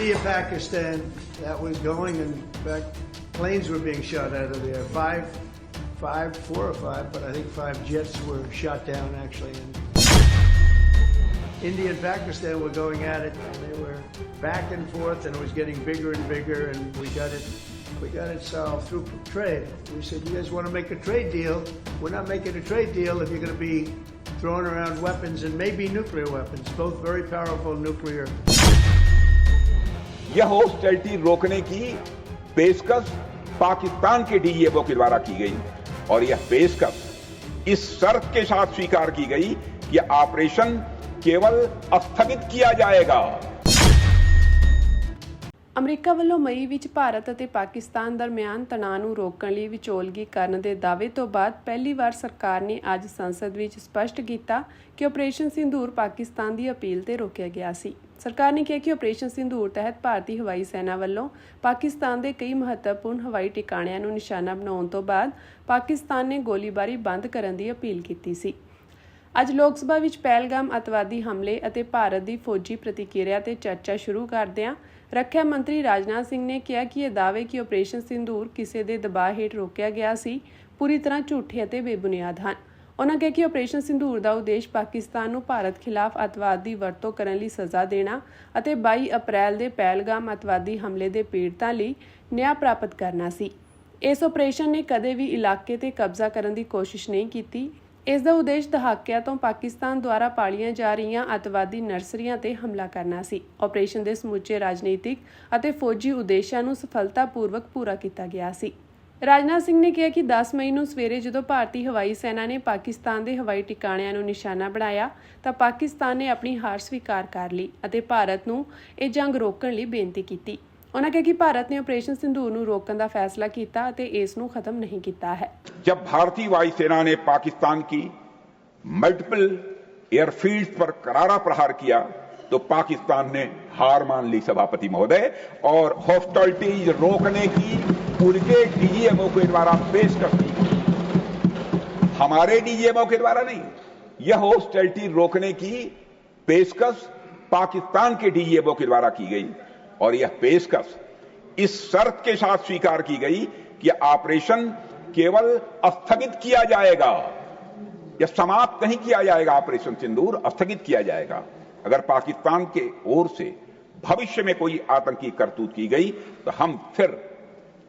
India, Pakistan, that was going, and in fact, planes were being shot out of there. Five, five, four or five, but I think five jets were shot down actually. And India and Pakistan were going at it, and they were back and forth, and it was getting bigger and bigger, and we got it. We got it solved through trade. We said, "You guys want to make a trade deal? We're not making a trade deal if you're going to be throwing around weapons and maybe nuclear weapons, both very powerful nuclear यह hostility रोकने की पेशकश पाकिस्तान के DGMO के द्वारा की गई। और यह पेशकश इस शर्त के साथ स्वीकार की गई कि ऑपरेशन केवल स्थगित किया जाएगा। ਅਮਰੀਕਾ ਵੱਲੋਂ ਮਈ ਵਿੱਚ ਭਾਰਤ ਅਤੇ ਪਾਕਿਸਤਾਨ ਦਰਮਿਆਨ ਤਣਾਅ ਨੂੰ ਰੋਕਣ ਲਈ ਵਿਚੋਲਗੀ ਕਰਨ ਦੇ ਦਾਅਵੇ ਤੋਂ ਬਾਅਦ ਪਹਿਲੀ ਵਾਰ ਸਰਕਾਰ ਨੇ ਅੱਜ ਸੰਸਦ ਵਿੱਚ ਸਪਸ਼ਟ ਕੀਤਾ ਕਿ ਆਪਰੇਸ਼ਨ ਸਿੰਧੂਰ ਪਾਕਿਸਤਾਨ ਦੀ ਅਪੀਲ ਤੇ ਰੋਕਿਆ ਗਿਆ ਸੀ। ਸਰਕਾਰ ਨੇ ਕਿਹਾ ਕਿ ਆਪਰੇਸ਼ਨ ਸਿੰਧੂਰ ਤਹਿਤ ਭਾਰਤੀ ਹਵਾਈ ਸੈਨਾ ਵੱਲੋਂ ਪਾਕਿਸਤਾਨ ਦੇ ਕਈ ਮਹੱਤਵਪੂਰਨ ਹਵਾਈ ਟਿਕਾਣਿਆਂ ਨੂੰ ਨਿਸ਼ਾਨਾ ਬਣਾਉਣ ਤੋਂ ਬਾਅਦ ਪਾਕਿਸਤਾਨ ਨੇ ਗੋਲੀਬਾਰੀ ਬੰਦ ਕਰਨ ਦੀ ਅਪੀਲ ਕੀਤੀ ਸੀ। ਅੱਜ ਲੋਕ ਸਭਾ ਵਿੱਚ ਪਹਿਲਗਾਮ ਅਤਵਾਦੀ ਹਮਲੇ ਅਤੇ ਭਾਰਤ ਦੀ ਫੌਜੀ ਪ੍ਰਤੀਕਿਰਿਆ ਤੇ ਚਰਚਾ ਸ਼ੁਰੂ ਕਰਦਿਆਂ ਰੱਖਿਆ ਮੰਤਰੀ ਰਾਜਨਾਥ ਸਿੰਘ ਨੇ ਕਿਹਾ ਕਿ ਇਹ ਦਾਅਵੇ ਕਿ ਆਪਰੇਸ਼ਨ ਸਿੰਧੂਰ ਕਿਸੇ ਦੇ ਦਬਾਅ ਹੇਠ ਰੋਕਿਆ ਗਿਆ ਸੀ, ਪੂਰੀ ਤਰ੍ਹਾਂ ਝੂਠੇ ਅਤੇ ਬੇਬੁਨਿਆਦ ਹਨ। ਉਹਨਾਂ ਕਿਹਾ ਕਿ ਆਪਰੇਸ਼ਨ ਸਿੰਧੂਰ ਦਾ ਉਦੇਸ਼ ਪਾਕਿਸਤਾਨ ਨੂੰ ਭਾਰਤ ਖਿਲਾਫ ਅਤਵਾਦ ਦੀ ਵਰਤੋਂ ਕਰਨ ਲਈ ਸਜ਼ਾ ਦੇਣਾ ਅਤੇ 22 ਅਪ੍ਰੈਲ ਦੇ ਪਹਿਲਗਾਮ ਅਤਵਾਦੀ ਹਮਲੇ ਦੇ ਪੀੜਤਾਂ ਲਈ ਨਿਆਂ ਪ੍ਰਾਪਤ ਕਰਨਾ ਸੀ। ਇਸ ਆਪਰੇਸ਼ਨ ਨੇ ਕਦੇ ਵੀ ਇਲਾਕੇ ਤੇ ਕਬਜ਼ਾ ਕਰਨ ਦੀ ਕੋਸ਼ਿਸ਼ ਨਹੀਂ ਕੀਤੀ। ਇਸ ਦਾ ਉਦੇਸ਼ ਦਹਾਕਿਆਂ ਤੋਂ ਪਾਕਿਸਤਾਨ ਦੁਆਰਾ ਪਾਲੀਆਂ ਜਾ ਰਹੀਆਂ ਅਤਵਾਦੀ ਨਰਸਰੀਆਂ ਤੇ ਹਮਲਾ ਕਰਨਾ ਸੀ। ਆਪਰੇਸ਼ਨ ਦੇ ਸਮੁੱਚੇ ਰਾਜਨੀਤਿਕ ਅਤੇ ਫੌਜੀ ਉਦੇਸ਼ਾਂ ਨੂੰ ਸਫਲਤਾਪੂਰਵਕ ਪੂਰਾ ਕੀਤਾ ਗਿਆ ਸੀ। ਰਾਜਨਾਥ ਸਿੰਘ ਨੇ ਕਿਹਾ ਕਿ 10 ਮਈ ਨੂੰ ਸਵੇਰੇ ਜਦੋਂ ਭਾਰਤੀ ਹਵਾਈ ਸੈਨਾ ਨੇ ਪਾਕਿਸਤਾਨ ਦੇ ਹਵਾਈ ਟਿਕਾਣਿਆਂ ਨੂੰ ਨਿਸ਼ਾਨਾ ਬਣਾਇਆ, ਤਾਂ ਪਾਕਿਸਤਾਨ ਨੇ ਆਪਣੀ ਹਾਰ ਸਵੀਕਾਰ ਕਰ ਲਈ ਅਤੇ ਭਾਰਤ ਨੂੰ ਇਹ ਜੰਗ ਰੋਕਣ ਲਈ ਬੇਨਤੀ ਕੀਤੀ। ਉਨ੍ਹਾਂ ਕਿਹਾ ਕਿ ਭਾਰਤ ਨੇ ਆਪਰੇਸ਼ਨ ਸਿੰਧੂਰ ਨੂੰ ਰੋਕਣ ਦਾ ਫੈਸਲਾ ਕੀਤਾ ਅਤੇ ਇਸ ਨੂੰ ਖਤਮ ਨਹੀਂ ਕੀਤਾ ਹੈ जब भारतीय वायुसेना ने पाकिस्तान की मल्टीपल एयरफील्ड पर करारा प्रहार किया तो पाकिस्तान ने हार मान ली सभापति महोदय और हॉस्टिलिटीज रोकने की उनके डीजीएमओ के द्वारा पेशकश की गई। हमारे डीजीएमओ के द्वारा नहीं यह हॉस्टिलिटी रोकने की पेशकश पाकिस्तान के डीजीएमओ के द्वारा की गई और यह पेशकश इस शर्त के साथ स्वीकार की गई कि ऑपरेशन केवल स्थगित किया जाएगा यह समाप्त नहीं किया जाएगा ऑपरेशन सिंदूर स्थगित किया जाएगा अगर पाकिस्तान के ओर से भविष्य में कोई आतंकी करतूत की गई तो हम फिर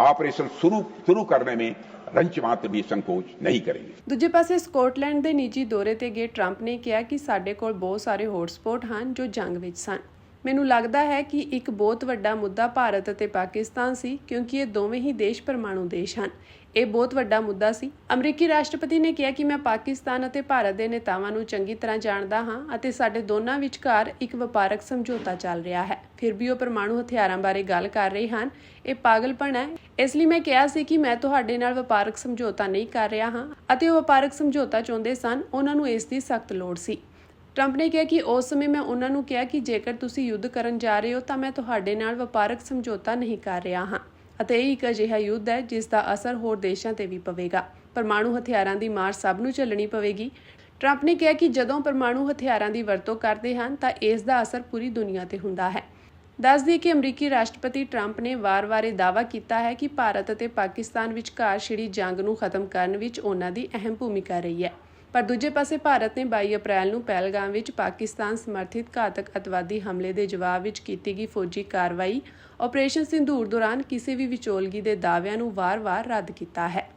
ऑपरेशन शुरू शुरू करने में रंच मात्र भी संकोच नहीं करेंगे ਦੂਜੇ ਪਾਸੇ ਸਕਾਟਲੈਂਡ ਦੇ ਨਿੱਜੀ ਦੌਰੇ ਤੇ ਗਏ ਟਰੰਪ ਨੇ ਕਿਹਾ ਕਿ ਸਾਡੇ ਕੋਲ ਬਹੁਤ ਸਾਰੇ ਹੌਟਸਪੌਟ ਹਨ ਜੋ ਜੰਗ ਵਿੱਚ ਸਨ ਮੈਨੂੰ ਲੱਗਦਾ ਹੈ ਕਿ ਇੱਕ ਬਹੁਤ ਵੱਡਾ ਮੁੱਦਾ ਭਾਰਤ ਅਤੇ ਪਾਕਿਸਤਾਨ ਸੀ, ਕਿਉਂਕਿ ਇਹ ਦੋਵੇਂ ਹੀ ਦੇਸ਼ ਪਰਮਾਣੂ ਦੇਸ਼ ਹਨ। ਇਹ ਬਹੁਤ ਵੱਡਾ ਮੁੱਦਾ ਸੀ। ਅਮਰੀਕੀ ਰਾਸ਼ਟਰਪਤੀ ਨੇ ਕਿਹਾ ਕਿ ਮੈਂ ਪਾਕਿਸਤਾਨ ਅਤੇ ਭਾਰਤ ਦੇ ਨੇਤਾਵਾਂ ਨੂੰ ਚੰਗੀ ਤਰ੍ਹਾਂ ਜਾਣਦਾ ਹਾਂ ਅਤੇ ਸਾਡੇ ਦੋਨਾਂ ਵਿਚਕਾਰ ਇੱਕ ਵਪਾਰਕ ਸਮਝੌਤਾ ਚੱਲ ਰਿਹਾ ਹੈ। ਫਿਰ ਵੀ ਉਹ ਪਰਮਾਣੂ ਹਥਿਆਰਾਂ ਬਾਰੇ ਗੱਲ ਕਰ ਰਹੇ ਹਨ। ਇਹ ਪਾਗਲਪਣ ਹੈ। ਇਸ ਲਈ ਮੈਂ ਕਿਹਾ ਸੀ ਕਿ ਮੈਂ ਤੁਹਾਡੇ ਨਾਲ ਵਪਾਰਕ ਸਮਝੌਤਾ ਨਹੀਂ ਕਰ ਰਿਹਾ ਹਾਂ ਅਤੇ ਉਹ ਵਪਾਰਕ ਸਮਝੌਤਾ ਚਾਹੁੰਦੇ ਸਨ। ਉਹਨਾਂ ਨੂੰ ਇਸ ਦੀ ਸਖਤ ਲੋੜ ਸੀ। ਟਰੰਪ ਨੇ ਕਿਹਾ ਕਿ ਉਸ ਸਮੇਂ ਮੈਂ ਉਹਨਾਂ ਨੂੰ ਕਿਹਾ ਕਿ ਜੇਕਰ ਤੁਸੀਂ ਯੁੱਧ ਕਰਨ ਜਾ ਰਹੇ ਹੋ, ਤਾਂ ਮੈਂ ਤੁਹਾਡੇ ਨਾਲ ਵਪਾਰਕ ਸਮਝੌਤਾ ਨਹੀਂ ਕਰ ਰਿਹਾ ਹਾਂ। ਅਤੇ ਇਹ ਇੱਕ ਅਜਿਹਾ ਯੁੱਧ ਹੈ, ਜਿਸ ਦਾ ਅਸਰ ਹੋਰ ਦੇਸ਼ਾਂ ਤੇ ਵੀ ਪਵੇਗਾ। ਪਰਮਾਣੂ ਹਥਿਆਰਾਂ ਦੀ ਮਾਰ ਸਭ ਨੂੰ ਝੱਲਣੀ ਪਵੇਗੀ। ਟਰੰਪ ਨੇ ਕਿਹਾ ਕਿ ਜਦੋਂ ਪਰਮਾਣੂ ਹਥਿਆਰਾਂ ਦੀ ਵਰਤੋਂ ਕਰਦੇ ਹਨ, ਤਾਂ ਇਸ ਦਾ ਅਸਰ ਪੂਰੀ ਦੁਨੀਆ ਤੇ ਹੁੰਦਾ ਹੈ। ਦੱਸ ਦਈਏ ਕਿ ਅਮਰੀਕੀ ਰਾਸ਼ਟਰਪਤੀ ਟਰੰਪ ਨੇ ਵਾਰ-ਵਾਰ ਇਹ ਦਾਅਵਾ ਕੀਤਾ ਹੈ ਕਿ ਭਾਰਤ ਅਤੇ ਪਾਕਿਸਤਾਨ ਵਿਚਕਾਰ ਛਿੜੀ ਜੰਗ ਨੂੰ ਖਤਮ ਕਰਨ ਵਿੱਚ ਉਹਨਾਂ ਦੀ ਅਹਿਮ ਭੂਮਿਕਾ ਰਹੀ ਹੈ। ਪਰ ਦੂਜੇ ਪਾਸੇ ਭਾਰਤ ਨੇ 22 ਅਪ੍ਰੈਲ ਨੂੰ ਪਹਿਲਗਾਮ ਵਿੱਚ ਪਾਕਿਸਤਾਨ ਸਮਰਥਿਤ ਘਾਤਕ ਅਤਵਾਦੀ ਹਮਲੇ ਦੇ ਜਵਾਬ ਵਿੱਚ ਕੀਤੀ ਗਈ ਫੌਜੀ ਕਾਰਵਾਈ ਆਪਰੇਸ਼ਨ ਸਿੰਧੂਰ ਦੌਰਾਨ ਕਿਸੇ ਵੀ ਵਿਚੋਲਗੀ ਦੇ ਦਾਅਵਿਆਂ ਨੂੰ ਵਾਰ-ਵਾਰ ਰੱਦ ਕੀਤਾ ਹੈ।